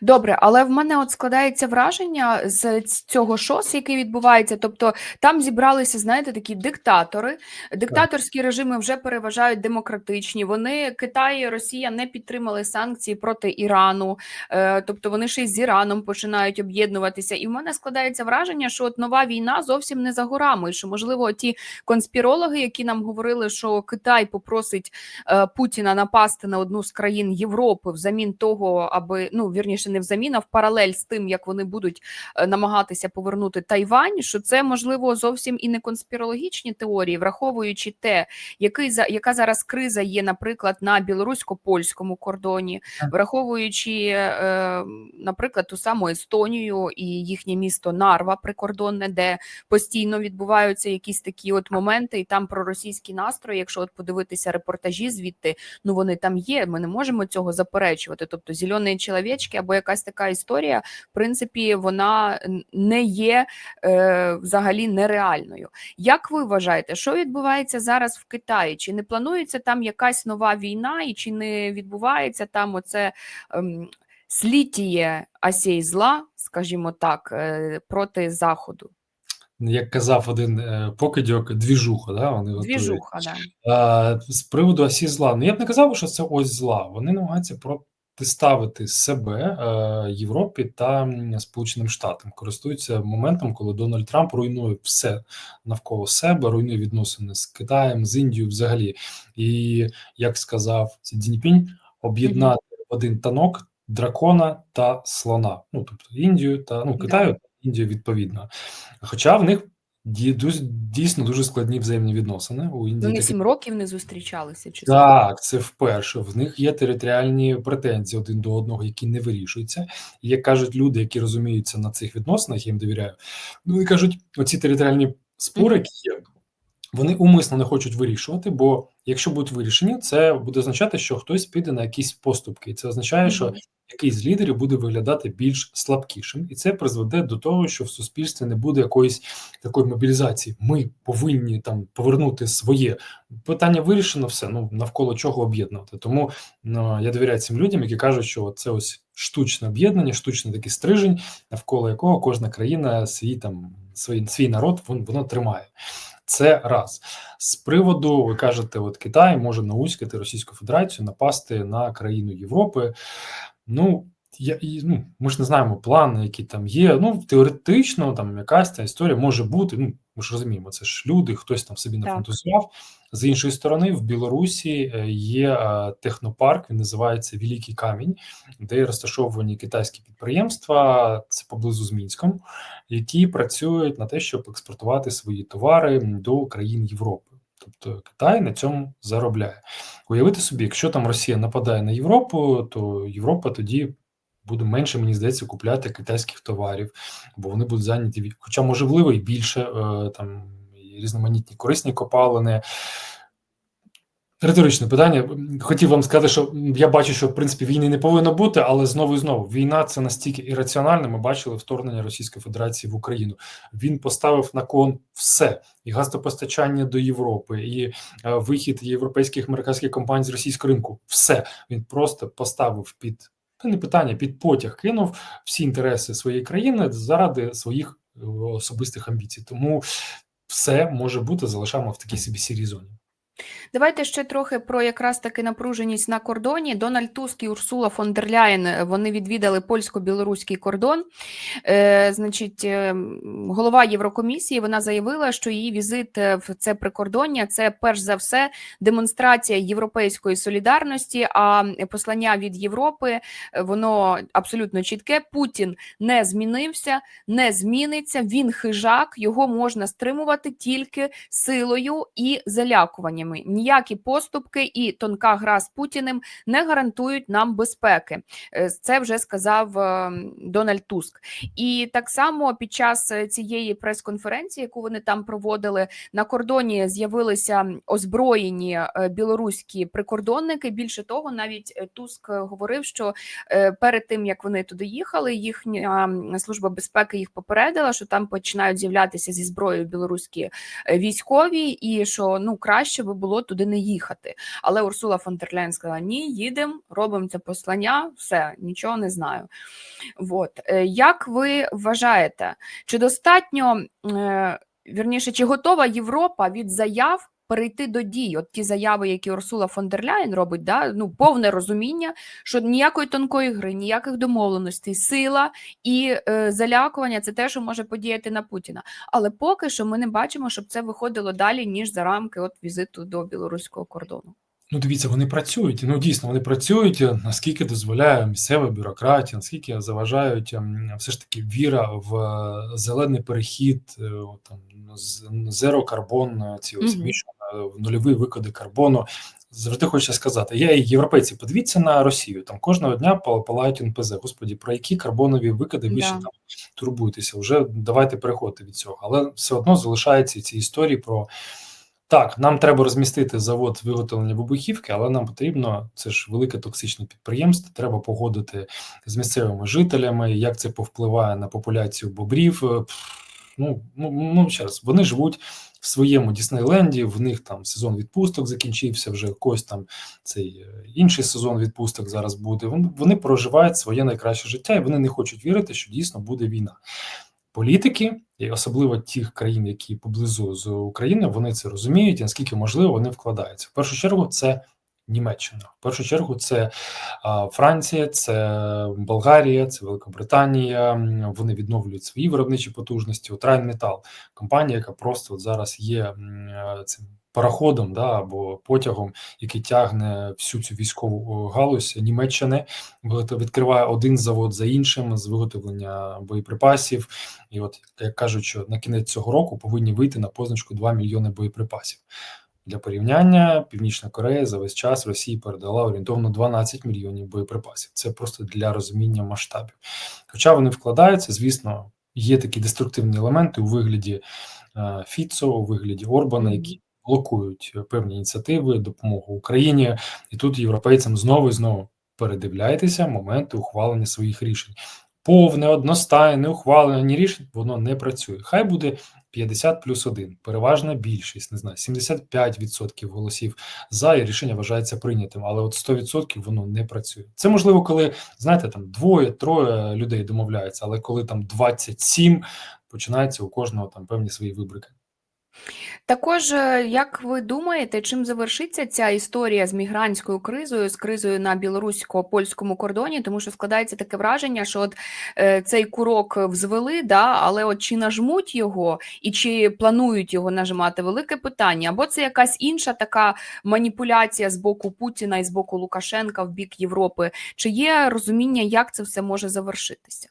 Добре, але в мене от складається враження з цього шос, який відбувається. Тобто там зібралися, знаєте, такі диктатори. Диктаторські режими вже переважають демократичні. Вони Китай і Росія не підтримали санкції проти Ірану, е, тобто вони ще й з Іраном починають об'єднуватися. І в мене складається враження, що от нова війна зовсім не за горами. Що можливо ті конспірологи, які нам говорили, що Китай попросить е, Путіна напасти на одну з країн Європи взамін того, аби ну вірніше не взамін, а в паралель з тим, як вони будуть е, намагатися повернути Тайвань, що це можливо зовсім і не конспірологічні теорії, враховуючи те, який за яка зараз криза є, наприклад, на білорусько-польському кордоні, враховуючи, е, наприклад, ту саму Естонію і їхнє місто Нарва прикордонне, де постійно відбуваються якісь такі от моменти, і там проросійські настрої. Якщо от подивитися репортажі звідти, ну вони там є. Ми не можемо цього заперечувати. Тобто, зелені чоловічки або якась така історія, в принципі, вона не є е, взагалі нереальною. Як ви вважаєте, що відбувається зараз в Китаї? Чи не планується там якась нова війна, і чи не відбувається там оце ем, слітіє асій зла, скажімо так, е, проти заходу? Як казав один е, покидьок, двіжуха, да, вони готують. Двіжуха, да. А, з приводу осі зла. Ну я б не казав, що це ось зла. Вони намагаються протиставити себе е, Європі та Сполученим Штатам. Користуються моментом, коли Дональд Трамп руйнує все навколо себе, руйнує відносини з Китаєм, з Індією взагалі. І як сказав Сі Цзіньпінь, об'єднати в один танок дракона та слона. Ну тобто Індію та ну. Китаю, Індію відповідно. Хоча в них ді- дійсно дуже складні взаємні відносини. У Індії Вони такі сім років не зустрічалися. Чи так, це вперше. В них є територіальні претензії один до одного, які не вирішуються. І як кажуть люди, які розуміються на цих відносинах, я їм довіряю. Ну вони кажуть, оці територіальні спори, які є, вони умисно не хочуть вирішувати, бо якщо будуть вирішені, це буде означати, що хтось піде на якісь поступки. І це означає, що якийсь з лідерів буде виглядати більш слабкішим, і це призведе до того, що в суспільстві не буде якоїсь такої мобілізації. Ми повинні там повернути своє питання. Вирішено все. Ну навколо чого об'єднувати. Тому ну, я довіряю цим людям, які кажуть, що це ось штучне об'єднання, штучний такий стрижень, навколо якого кожна країна свій там свій, свій народ вон- воно тримає. Це раз з приводу, ви кажете, от Китай може науськати Російську Федерацію напасти на країну Європи. Ну я і ну ми ж не знаємо плани, які там є. Ну теоретично, там якась ця історія може бути. Ну ми ж розуміємо, це ж люди, хтось там собі нафантазував. З іншої сторони, в Білорусі е, є е, технопарк, він називається Великий Камінь, де розташовані китайські підприємства, це поблизу з Мінськом, які працюють на те, щоб експортувати свої товари до країн Європи. Тобто Китай на цьому заробляє. Уявити собі, якщо там Росія нападає на Європу, то Європа тоді буде менше, мені здається, купляти китайських товарів, бо вони будуть зайняті хоча можливо і більше е, там різноманітні корисні копалини. Риторичне питання. Хотів вам сказати, що я бачу, що в принципі війни не повинно бути, але знову і знову війна це настільки ірраціональна. Ми бачили вторгнення Російської Федерації в Україну. Він поставив на кон все: і газопостачання до Європи, і е, вихід європейських американських компаній з російського ринку. Все він просто поставив під та не питання, під потяг кинув всі інтереси своєї країни заради своїх е, особистих амбіцій. Тому все може бути залишаємо в такій собі сірій зоні. Давайте ще трохи про якраз таки напруженість на кордоні. Дональд Туск і Урсула фон дер Ляєн е, вони відвідали польсько-білоруський кордон. Е, значить, е, голова Єврокомісії вона заявила, що її візит е, в це прикордоння це перш за все демонстрація європейської солідарності. А послання від Європи воно абсолютно чітке. Путін не змінився, не зміниться. Він хижак, його можна стримувати тільки силою і залякуваннями. Ніякі поступки і тонка гра з Путіним не гарантують нам безпеки. Е, Це вже сказав е, Дональд Туск. І так само під час е, цієї прес-конференції, яку вони там проводили, на кордоні з'явилися озброєні білоруські прикордонники. Більше того, навіть Туск говорив, що перед тим як вони туди їхали, їхня служба безпеки їх попередила, що там починають з'являтися зі зброєю білоруські військові, і що ну краще би було туди не їхати. Але Урсула фон дер Ляйн сказала: ні, їдемо, робимо це послання, все, нічого не знаю. От. Е, Як ви вважаєте, чи достатньо, е, вірніше, чи готова Європа від заяв перейти до дій? От ті заяви, які Урсула фон дер Ляйн робить, да? ну, повне розуміння, що ніякої тонкої гри, ніяких домовленостей, сила і е, залякування це те, що може подіяти на Путіна. Але поки що ми не бачимо, щоб це виходило далі, ніж за рамки от візиту до білоруського кордону. Ну, дивіться, вони працюють. Ну, дійсно, вони працюють, наскільки дозволяє місцева бюрократія, наскільки заважають ем, все ж таки віра в е, зелений перехід, е, там з- зеро карбон, е, ці ось Мгм. Нульові викиди карбону. Завжди хочеться сказати, я і європейці, подивіться на Росію. Там кожного дня палають НПЗ. Господі, про які карбонові викиди ви ще там турбуєтеся? Вже давайте переходити від цього. Але все одно залишаються ці історії про так, нам треба розмістити завод виготовлення вибухівки, але нам потрібно це ж велике токсичне підприємство. Треба погодити з місцевими жителями, як це повпливає на популяцію бобрів. Ну, ну, ну ще раз, вони живуть в своєму Діснейленді, в них там сезон відпусток закінчився, вже якось там цей е, інший сезон відпусток зараз буде. Вони, вони проживають своє найкраще життя, і вони не хочуть вірити, що дійсно буде війна. Політики, і особливо тих країн, які поблизу з України, вони це розуміють, і наскільки можливо, вони вкладаються. В першу чергу, це Німеччина. В першу чергу, це Франція, це Болгарія, це Великобританія. Вони відновлюють свої виробничі потужності. От Rheinmetall – компанія, яка просто от зараз є е, цим пароходом да, або потягом, який тягне всю цю військову галузь Німеччини. Відкриває один завод за іншим з виготовлення боєприпасів. І от як кажуть, що на кінець цього року повинні вийти на позначку 2 мільйони боєприпасів. Для порівняння, Північна Корея за весь час Росії передала орієнтовно 12 мільйонів боєприпасів. Це просто для розуміння масштабів. Хоча вони вкладаються, звісно, є такі деструктивні елементи у вигляді е, Фіцо, у вигляді Орбана, які блокують певні ініціативи, допомогу Україні, і тут європейцям знову і знову передивляйтеся моменти ухвалення своїх рішень. Повне, одностайне ухвалення рішень, воно не працює. Хай буде 50 плюс 1, переважна більшість, не знаю, 75% голосів за і рішення вважається прийнятим, але от 100% воно не працює. Це можливо, коли знаєте, там двоє, троє людей домовляються, але коли там 27, починається у кожного там певні свої вибрики. Також, е, як ви думаєте, чим завершиться ця історія з мігрантською кризою, з кризою на білорусько-польському кордоні? Тому що складається таке враження, що от е, цей курок взвели, да, але от чи нажмуть його і чи планують його нажимати, велике питання. Або це якась інша така маніпуляція з боку Путіна і з боку Лукашенка в бік Європи? Чи є розуміння, як це все може завершитися?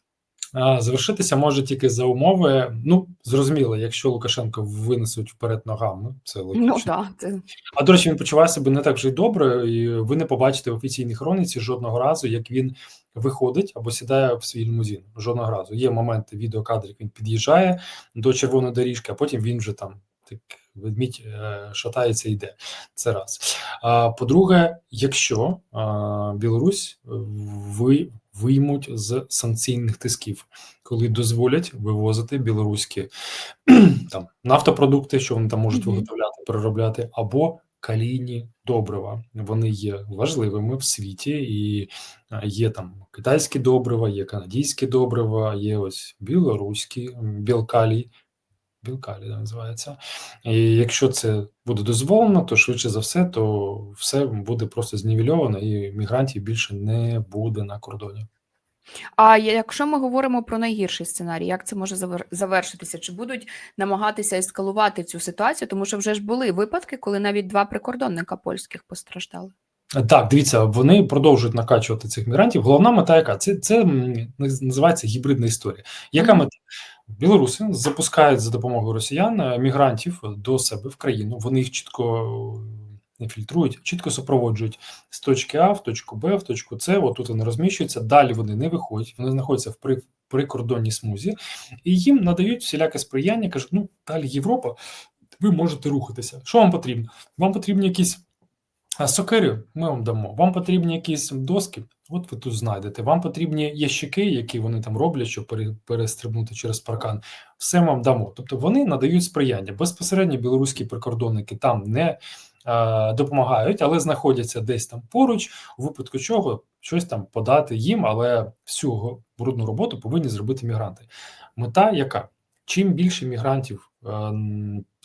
Завершитися може тільки за умови. Ну зрозуміло, якщо Лукашенко винесуть вперед ногами, це логічно. Ну так, це А до речі, він почуває себе не так вже й добре, і ви не побачите в офіційній хроніці жодного разу, як він виходить або сідає в свій лімузин. Жодного разу. Є моменти відеокадрів, він під'їжджає до червоної доріжки, а потім він вже там так ведмідь е, шатається і йде. Це раз. А по-друге, якщо а, Білорусь ви виймуть з санкційних тисків, коли дозволять вивозити білоруські там нафтопродукти, що вони там можуть Мгм. виготовляти, переробляти, або калійні добрива. Вони є важливими в світі, і є там китайські добрива, є канадські добрива, є ось білоруські білкалій. Білкалі називається. І якщо це буде дозволено, то швидше за все, то все буде просто знівельовано, і мігрантів більше не буде на кордоні. А якщо ми говоримо про найгірший сценарій, як це може завер- завершитися? Чи будуть намагатися ескалувати цю ситуацію? Тому що вже ж були випадки, коли навіть два прикордонника польських постраждали. Так, дивіться, вони продовжують накачувати цих мігрантів. Головна мета яка? Це, це називається гібридна історія. Яка мета? Білоруси запускають за допомогою росіян е, мігрантів до себе в країну. Вони їх чітко не фільтрують, чітко супроводжують з точки А в точку Б, в точку С. Отут вони розміщуються. Далі вони не виходять, вони знаходяться в при, прикордонній смузі, і їм надають всіляке сприяння. кажуть, ну далі Європа, ви можете рухатися. Що вам потрібно? Вам потрібні якісь сокирю ми вам дамо. Вам потрібні якісь доски, от ви тут знайдете. Вам потрібні ящики, які вони там роблять, щоб пере- перестрибнути через паркан. Все вам дамо. Тобто вони надають сприяння. Безпосередньо білоруські прикордонники там не допомагають, але знаходяться десь там поруч, у випадку чого щось там подати їм, але всю брудну роботу повинні зробити мігранти. Мета яка? Чим більше мігрантів е,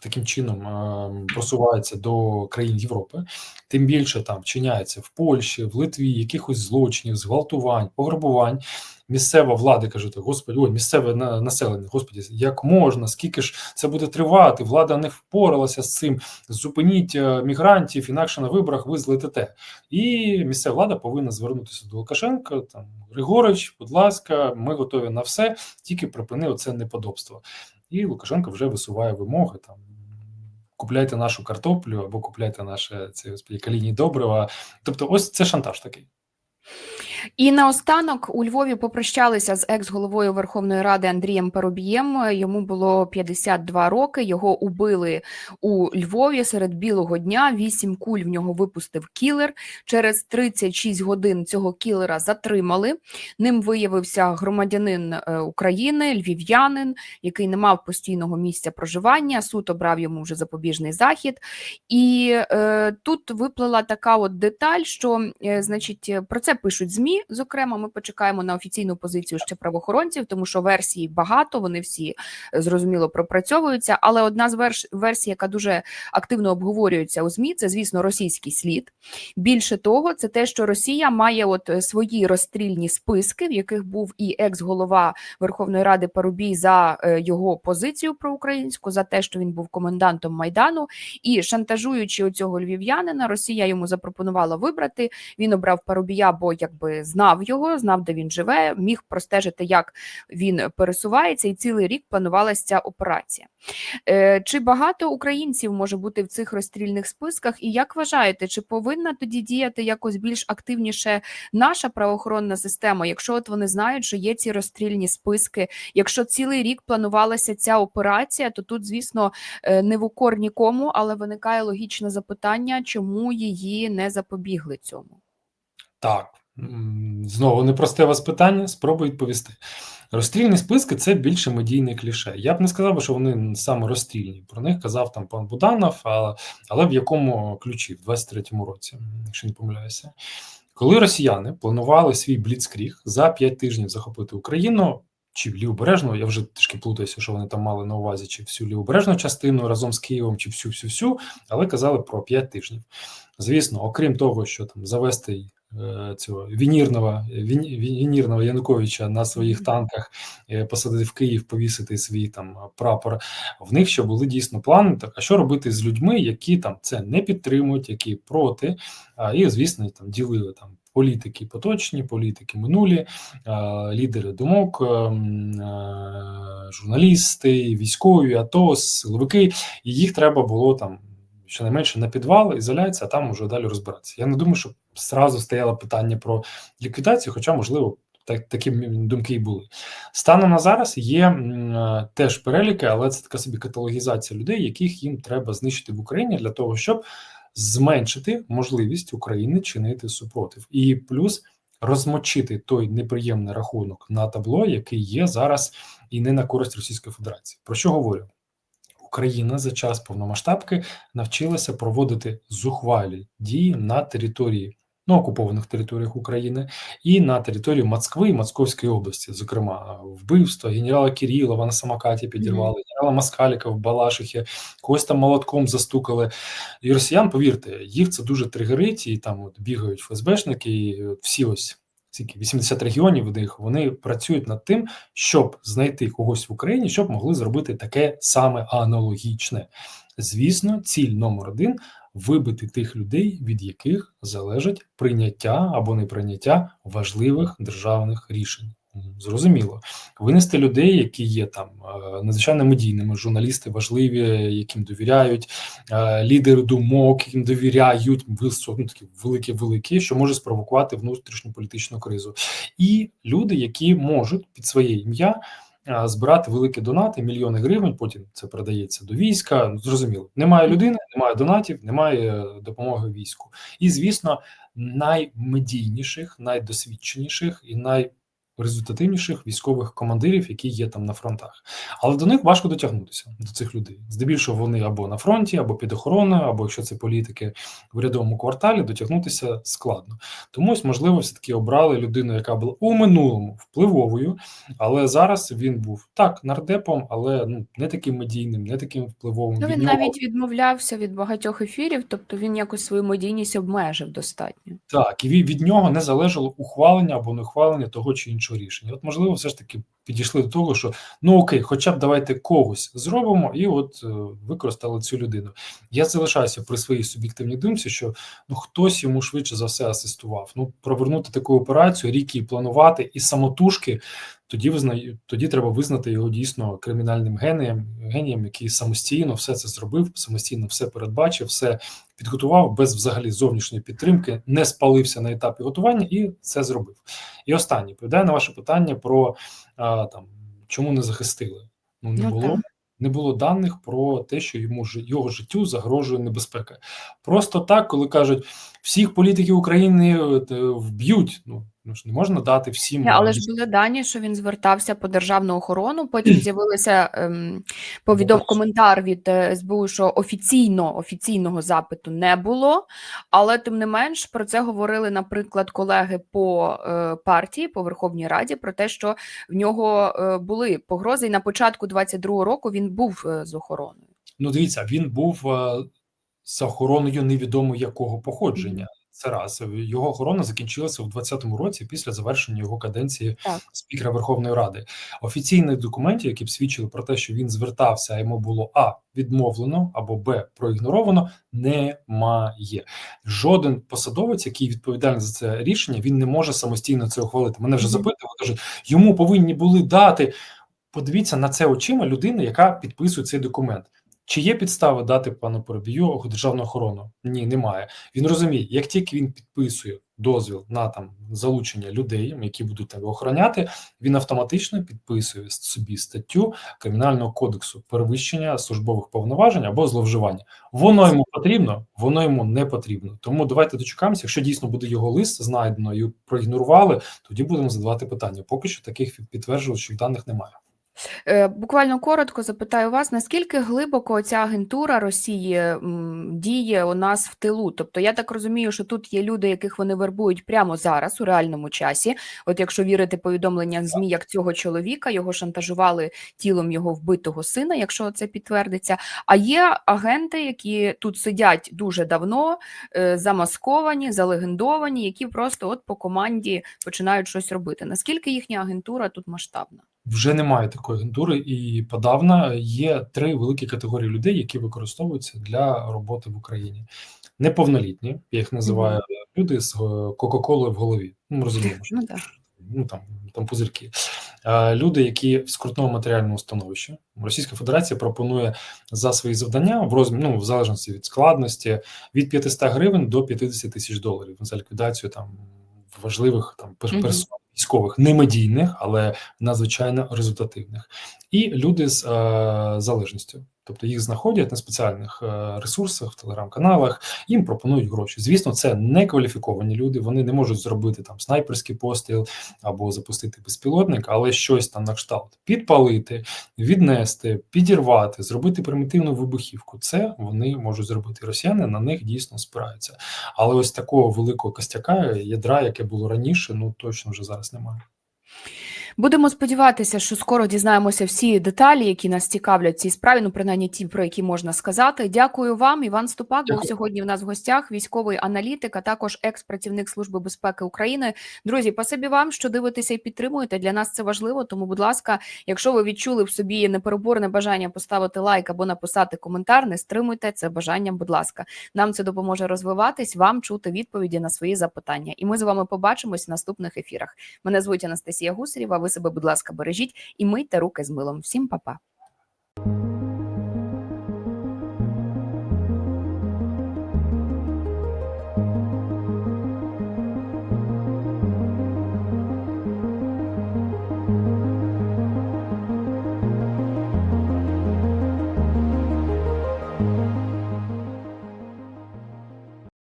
таким чином е, просувається до країн Європи, тим більше там вчиняється в Польщі, в Литві якихось злочинів, зґвалтувань, пограбувань. Місцева влада каже: так, господи, ой, місцеве населення, господі, як можна, скільки ж це буде тривати? Влада не впоралася з цим. Зупиніть е, мігрантів, інакше на виборах ви злетите. І місцева влада повинна звернутися до Лукашенка. Там Григорич, будь ласка, ми готові на все, тільки припини оце неподобство. І Лукашенко вже висуває вимоги там. Купляйте нашу картоплю або купляйте наше це господі, калійні добрива. Тобто, ось це шантаж такий. І наостанок у Львові попрощалися з екс-головою Верховної Ради Андрієм Парубієм. Йому було 52 роки. Його убили у Львові серед білого дня. Вісім куль в нього випустив кілер. Через 36 годин цього кілера затримали. Ним виявився громадянин е, України, львів'янин, який не мав постійного місця проживання. Суд обрав йому вже запобіжний захід. І е, тут виплила така от деталь, що е, значить про це пишуть змі. Зокрема, ми почекаємо на офіційну позицію ще правоохоронців, тому що версій багато, вони всі е, зрозуміло пропрацьовуються. Але одна з верш- версій, яка дуже активно обговорюється у змі, це звісно російський слід. Більше того, це те, що Росія має от е, свої розстрільні списки, в яких був і екс-голова Верховної Ради Парубій за е, його позицію проукраїнську, за те, що він був комендантом майдану. І шантажуючи оцього львів'янина, Росія йому запропонувала вибрати. Він обрав Парубія, бо якби знав його, знав, де він живе, міг простежити, як він пересувається, і цілий рік планувалася ця операція. Е, Чи багато українців може бути в цих розстрільних списках? І як вважаєте, чи повинна тоді діяти якось більш активніше наша правоохоронна система, якщо от вони знають, що є ці розстрільні списки, якщо цілий рік планувалася ця операція, то тут, звісно, е, не в укор нікому, але виникає логічне запитання, чому її не запобігли цьому. Так, знову непросте вас питання, спробую відповісти. Розстрільні списки це більше медійне кліше. Я б не сказав, що вони саме розстрільні. Про них казав там пан Буданов, а- але в якому ключі, в 23-му році, якщо не помиляюся. Коли росіяни планували свій бліцкріг за 5 тижнів захопити Україну, чи лівобережну, я вже трішки плутаюся, що вони там мали на увазі, чи всю лівобережну частину разом з Києвом, чи всю-всю-всю, але казали про 5 тижнів. Звісно, окрім того, що там завести цього вінірного, він- вінірного Януковича на своїх танках, е, посадити в Київ, повісити свій там прапор. В них ще були дійсно плани. Так, а що робити з людьми, які там це не підтримують, які проти, а, і звісно, там ділили там. Політики поточні, політики минулі, е, лідери думок, е, м, е, журналісти, військові, АТО, силовики, і їх треба було там щонайменше на підвал, ізоляція, а там уже далі розбиратися. Я не думаю, що зразу стояло питання про ліквідацію, хоча, можливо, так, такі думки і були. Станом на зараз є е, теж переліки, але це така собі каталогізація людей, яких їм треба знищити в Україні для того, щоб зменшити можливість України чинити супротив, і плюс розмочити той неприємний рахунок на табло, який є зараз, і не на користь Російської Федерації. Про що говорю? Україна за час повномасштабки навчилася проводити зухвалі дії на території ну, окупованих територіях України і на території Москви і Московської області, зокрема, вбивство генерала Кирилова на самокаті підірвали, генерала Москаліка в Балашихі, когось там молотком застукали. І росіян, повірте, їх це дуже тригерить, і там от бігають ФСБшники, і всі ось скільки 80 регіонів де їх вони працюють над тим, щоб знайти когось в Україні, щоб могли зробити таке саме аналогічне. Звісно, ціль номер один вибити тих людей, від яких залежить прийняття або неприйняття важливих державних рішень. Зрозуміло, винести людей, які є там е, надзвичайно медійними, журналісти важливі, яким довіряють, е, лідери думок, яким довіряють, ну, такі великі, великі, що може спровокувати внутрішню політичну кризу, і люди, які можуть під своє ім'я збирати великі донати, мільйони гривень. Потім це передається до війська. Ну, Зрозуміло, немає людини, немає донатів, немає е, допомоги війську. І звісно, наймедійніших, найдосвідченіших і най найрезультативніших військових командирів, які є там на фронтах. Але до них важко дотягнутися до цих людей. Здебільшого вони або на фронті, або під охороною, або якщо це політики в рядовому кварталі, дотягнутися складно. Тому ось, можливо, все таки обрали людину, яка була у минулому впливовою, але зараз він був так нардепом, але ну не таким медійним, не таким впливовим. Ну, Від він нього- навіть відмовлявся від багатьох ефірів, тобто він якось свою медійність обмежив достатньо. Так, і від, від нього не залежало ухвалення або не ухвалення того чи іншого рішення. От, можливо, все ж таки підійшли до того, що ну окей, хоча б давайте когось зробимо, і от е, використали цю людину. Я залишаюся при своїй суб'єктивній думці, що ну хтось йому швидше за все асистував. Ну, провернути таку операцію, рік її планувати і самотужки. Тоді визнаю, тоді треба визнати його дійсно кримінальним генієм, генієм, який самостійно все це зробив, самостійно все передбачив, все підготував без взагалі зовнішньої підтримки, не спалився на етапі готування і це зробив. І останнє відповідає на ваше питання про а, там чому не захистили. Ну не Ну, було. Не було даних про те, що йому його життю загрожує небезпека. Просто так, коли кажуть, всіх політиків України е, вб'ють. Ну ну ж не можна дати всім. Але ж були дані, що він звертався по державну охорону. Потім з'явилося ем, повідом коментар від е, СБУ, що офіційно офіційного запиту не було. Але тим не менш про це говорили, наприклад, колеги по е, партії по Верховній Раді про те, що в нього е, були погрози. І на початку 22-го року він був е, з охороною. Ну, дивіться, він був е, з охороною невідомо якого походження. Це раз його охорона закінчилася в 2020 році після завершення його каденції Так. спікера Верховної Ради. Офіційних документів, які б свідчили про те, що він звертався, а йому було а відмовлено або б проігноровано, немає. Жоден посадовець, який відповідальний за це рішення, він не може самостійно це ухвалити. Мене вже запитували, кажуть, йому повинні були дати. Подивіться на це очима людини, яка підписує цей документ. Чи є підстави дати пану Поробію державну охорону? Ні, немає. Він розуміє, як тільки він підписує дозвіл на там залучення людей, які будуть там охороняти, він автоматично підписує собі статтю кримінального кодексу перевищення службових повноважень або зловживання. Воно йому потрібно, воно йому не потрібно. Тому давайте дочекаємося. Якщо дійсно буде його лист знайдено і проігнорували, тоді будемо задавати питання. Поки що таких підтверджуючих даних немає. Е, Буквально коротко запитаю вас, наскільки глибоко ця агентура Росії діє у нас в тилу? Тобто я так розумію, що тут є люди, яких вони вербують прямо зараз у реальному часі. От якщо вірити повідомленням змі, як цього чоловіка його шантажували тілом його вбитого сина, якщо це підтвердиться. А є агенти, які тут сидять дуже давно, е, замасковані, залегендовані, які просто от по команді починають щось робити. Наскільки їхня агентура тут масштабна? Вже немає такої агентури, і подавна є три великі категорії людей, які використовуються для роботи в Україні. Неповнолітні, я їх називаю люди з е, Кока-Колою в голові. Ну, ми розуміємо, що Ну так. ну там, там пузирки. Люди, які в скрутному матеріальному становищі. Російська Федерація пропонує за свої завдання в розмірі, ну, в залежності від складності від 500 гривень до 50 тисяч доларів за ліквідацію там важливих там персон військових, немедійних, але надзвичайно результативних, і люди з е, залежністю. Тобто їх знаходять на спеціальних е, ресурсах, в телеграм-каналах, їм пропонують гроші. Звісно, це не кваліфіковані люди, вони не можуть зробити там снайперський постріл або запустити безпілотник, але щось там на кшталт підпалити, віднести, підірвати, зробити примітивну вибухівку. Це вони можуть зробити. Росіяни на них дійсно спираються. Але ось такого великого костяка, ядра, яке було раніше, ну точно вже зараз немає. Будемо сподіватися, що скоро дізнаємося всі деталі, які нас цікавлять в цій справі. Ну, принаймні ті, про які можна сказати. Дякую вам. Іван Ступак був сьогодні в нас в гостях, військовий аналітик, а також екс-працівник Служби безпеки України. Друзі, пасибі вам, що дивитеся і підтримуєте. Для нас це важливо. Тому, будь ласка, якщо ви відчули в собі непереборне бажання поставити лайк або написати коментар, не стримуйте це бажанням. Будь ласка, нам це допоможе розвиватись, вам чути відповіді на свої запитання. І ми з вами побачимось в наступних ефірах. Мене звуть Анастасія Гусарєва. Ви себе, будь ласка, бережіть і мийте руки з милом. Всім па-па.